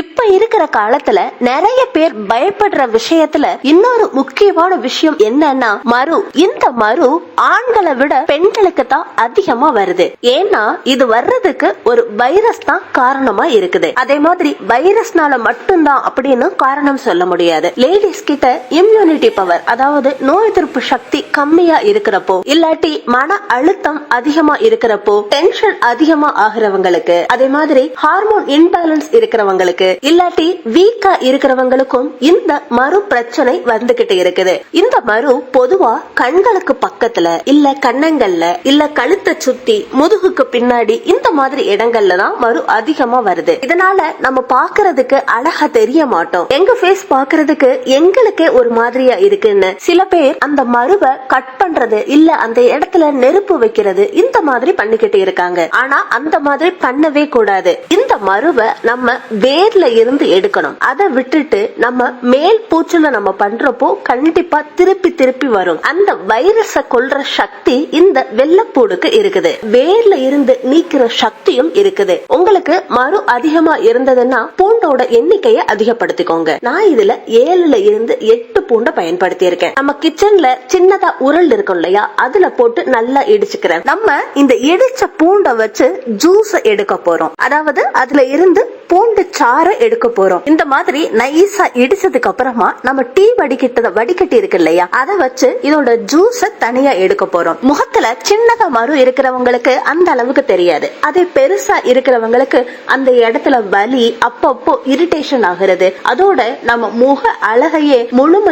இப்ப இருக்கிற காலத்துல நிறைய பேர் பயப்படுற விஷயத்துல இன்னொரு முக்கியமான விஷயம் என்னன்னா மறு இந்த மறு ஆண்களை விட பெண்களுக்கு தான் அதிகமா வருது. ஏன்னா இது வர்றதுக்கு ஒரு வைரஸ் தான் காரணமா இருக்குது. அதே மாதிரி வைரஸ்னால மட்டும்தான் அப்படின்னு காரணம் சொல்ல முடியாது. லேடிஸ் கிட்ட இம்யூனிட்டி பவர் அதாவது நோய் எதிர்ப்பு சக்தி கம்மியா இருக்கிறப்போ இல்லாட்டி மன அழுத்தம் அதிகமா இருக்கிறப்போ டென்ஷன் அதிகமா ஆகிறவங்களுக்கு அதே மாதிரி ஹார்மோன் இன்பேலன்ஸ் இருக்கிறவங்களுக்கு இல்லாட்டி வீக்கா இருக்கிறவங்களுக்கும் இந்த மறு பிரச்சனை வந்துகிட்டு இருக்குது. இந்த மறு பொதுவா கண்களுக்கு பக்கத்துல இல்ல கண்ணங்கள்ல இல்ல கழுத்தை சுத்தி முதுகுக்கு பின்னாடி இந்த மாதிரி இடங்கள்ல தான் மறு அதிகமா வருது. இதனால நம்ம பாக்குறதுக்கு அழகா தெரிய மாட்டோம். எங்க ஃபேஸ் பாக்குறதுக்கு எங்களுக்கே ஒரு மாதிரியா இருக்குன்னு சில பேர் அந்த மருவை கட் பண்றது இல்ல அந்த இடத்துல நெருப்பு வைக்கிறது இந்த மாதிரி பண்ணிக்கிட்டு இருக்காங்க. ஆனா அந்த மாதிரி பண்ணவே கூடாது. இந்த மருவை நம்ம வேர்ல இருந்து எடுக்கணும். அதை விட்டுட்டு நம்ம மேல் பூச்சுல நம்ம பண்றப்போ கண்டிப்பா திருப்பி திருப்பி வரும். அந்த வைரஸ கொல்ற சக்தி இந்த வெள்ளப்பூடுக்கு இருக்குது. வேர்ல இருந்து நீக்கிற சக்தியும் இருக்குது. உங்களுக்கு மறு அதிகமா இருந்ததுன்னா பூண்டோட எண்ணிக்கையை அதிகப்படுத்திக்கோங்க. நான் இதுல ஏழுல இருந்து எட்டு பூண்டை பயன்படுத்தி இருக்கேன் நம்ம கிச்சன்ல சின்னதா உருள் இருக்கும் இல்லையா? அதுல போட்டு நல்லா இடிச்சுக்கிறேன். நம்ம இந்த இடிச்ச பூண்டை வச்சு ஜூஸ் எடுக்க போறோம். அதாவது அதுல இருந்து பூண்டு சாறை எடுக்க போறோம். இந்த மாதிரி நைஸா இடிச்சதுக்கு அப்புறமா நம்ம டீ வடிகட்டத வடிகட்டி இருக்கு இல்லையா? அதை வச்சு இதோட ஜூஸ தனியா எடுக்க போறோம். முகத்துல சின்னதா மறு இருக்கிறவங்களுக்கு அந்த அளவுக்கு தெரியாது. அதே பெருசா இருக்கிறவங்களுக்கு அந்த இடத்துல வலி அப்பப்போ இரிட்டேஷன் ஆகுறது. அதோட நம்ம முக அழகையே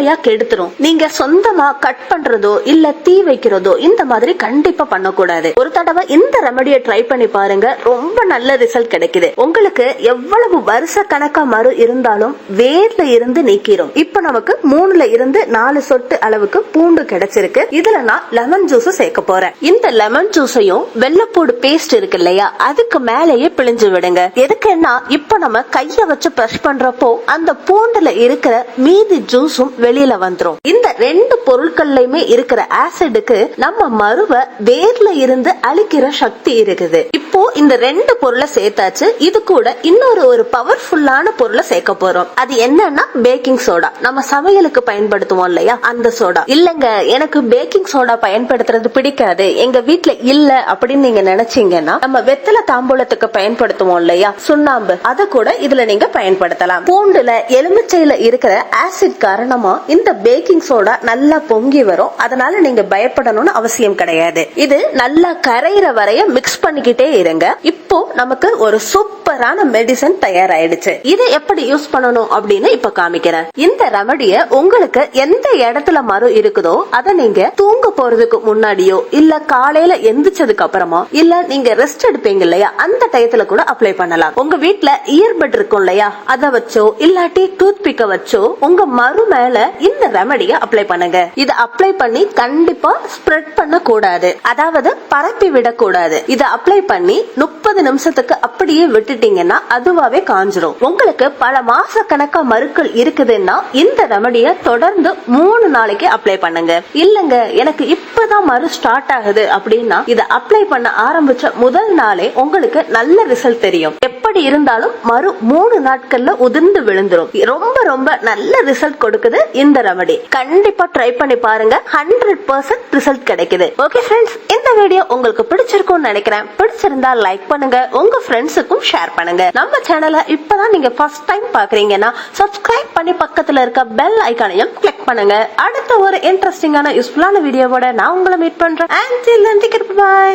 முழுமையா கெடுத்துரும். நீங்க சொந்தமா கட் பண்றதோ இல்ல தீ வைக்கிறதோ இந்த மாதிரி கண்டிப்பா பண்ணக்கூடாது. ஒரு தடவை இந்த ரெமடியை ட்ரை பண்ணி பாருங்க. ரொம்ப நல்ல ரிசல்ட் கிடைக்குது. உங்களுக்கு எவ்வளவு வருஷ கணக்கா மறு இருந்தாலும் வேர்ல இருந்து நீக்கிரும். இப்ப நமக்கு மூணுல இருந்து நாலு சொட்டு அளவுக்கு பூண்டு கிடைச்சிருக்கு. இதுல நான் லெமன் ஜூஸ் சேர்க்க போறேன். இந்த லெமன் ஜூஸையும் வெள்ளப்பூடு பேஸ்ட் இருக்கு இல்லையா? அதுக்கு மேலேயே பிழிஞ்சு விடுங்க. எதுக்குன்னா இப்ப நம்ம கைய வச்சு பிரஷ் பண்றப்போ அந்த பூண்டுல இருக்கிற மீதி ஜூஸும் வெளியில வந்துரும். இந்த ரெண்டு பொருட்கள்லயுமே இருக்கிற ஆசிடுக்கு நம்ம மருவ வேர்ல இருந்து அழிக்கிற சக்தி இருக்குது. இப்போ இந்த ரெண்டு பொருளை சேர்த்தாச்சு. இது கூட இன்னொரு ஒரு பவர்ஃபுல்லான பொருளை சேர்க்க போறோம். அது என்னன்னா பேக்கிங் சோடா நம்ம சமையலுக்கு பயன்படுத்துவோம் இல்லையா? அந்த சோடா இல்லங்க எனக்கு பேக்கிங் சோடா பயன்படுத்துறது பிடிக்காது. எங்க வீட்டுல இல்ல அப்படின்னு நீங்க நினைச்சீங்கன்னா நம்ம வெத்தலை தாம்பூலத்துக்கு பயன்படுத்துவோம் இல்லையா? சுண்ணாம்பு. அத கூட இதுல நீங்க பயன்படுத்தலாம். பூண்டுல எலுமிச்சையில இருக்கிற ஆசிட் காரணமா இந்த பேக்கிங் சோடா நல்லா பொங்கி வரும். அதனால நீங்க பயப்படணும்னு அவசியம் கிடையாது. இது நல்லா கரையிற வரைய மிக்ஸ் பண்ணிக்கிட்டே இருங்க. இப்போ இப்போ நமக்கு ஒரு சூப்பரான மெடிசன் தயாராயிடுச்சு. இதை எப்படி யூஸ் பண்ணணும் அப்படின்னு இப்ப காமிக்கிறேன். இந்த ரெமடிய உங்களுக்கு எந்த இடத்துல மறு இருக்குதோ அதை நீங்க தூங்க போறதுக்கு முன்னாடியோ இல்ல காலையில எந்திரிச்சதுக்கு அப்புறமா இல்ல நீங்க ரெஸ்ட் எடுப்பீங்க இல்லையா அந்த டயத்துல கூட அப்ளை பண்ணலாம். உங்க வீட்ல இயர்பட் இருக்கும் இல்லையா அதை வச்சோ இல்லாட்டி டூத் பிக்க வச்சோ உங்க மறு மேல இந்த ரெமடிய அப்ளை பண்ணுங்க. இதை அப்ளை பண்ணி கண்டிப்பா ஸ்ப்ரெட் பண்ண கூடாது அதாவது பரப்பி விடக்கூடாது. இதை அப்ளை பண்ணி முப்பது நிமிஷத்துக்கு அப்படியே விட்டுட்டீங்கன்னா அதுவாவே காஞ்சிரும். உங்களுக்கு பல மாச கணக்கா மறுக்கள் இருக்குதுன்னா இந்த ரெமடிய தொடர்ந்து மூணு நாளைக்கு அப்ளை பண்ணுங்க. இல்லங்க எனக்கு இப்பதான் மறு ஸ்டார்ட் ஆகுது அப்படின்னா இத அப்ளை பண்ண ஆரம்பிச்ச முதல் நாளே உங்களுக்கு நல்ல ரிசல்ட் தெரியும். எப்படி இருந்தாலும் மறு மூணு நாட்கள்ல உதிர்ந்து விழுந்துரும். ரொம்ப ரொம்ப நல்ல ரிசல்ட் கொடுக்குது இந்த ரெமடி கண்டிப்பா ட்ரை பண்ணி பாருங்க. ஹண்ட்ரட் பர்சன்ட் ரிசல்ட் கிடைக்குது. ஓகே ஃப்ரெண்ட்ஸ் இந்த வீடியோ உங்களுக்கு பிடிச்சிருக்கும்னு நினைக்கிறேன். பிடிச்சிருந்தா லைக் பண்ணுங்க. பண்ணுங்க உங்க ஃப்ரெண்ட்ஸுக்கும் ஷேர் பண்ணுங்க. நம்ம சேனலை இப்பதான் நீங்க ஃபர்ஸ்ட் டைம் பாக்குறீங்கன்னா சப்ஸ்கிரைப் பண்ணி பக்கத்துல இருக்க பெல் ஐக்கானையும் கிளிக் பண்ணுங்க. அடுத்த ஒரு இன்ட்ரெஸ்டிங்கான யூஸ்ஃபுல்லான வீடியோவோட நான் உங்களை மீட் பண்றேன். அண்ட் பாய்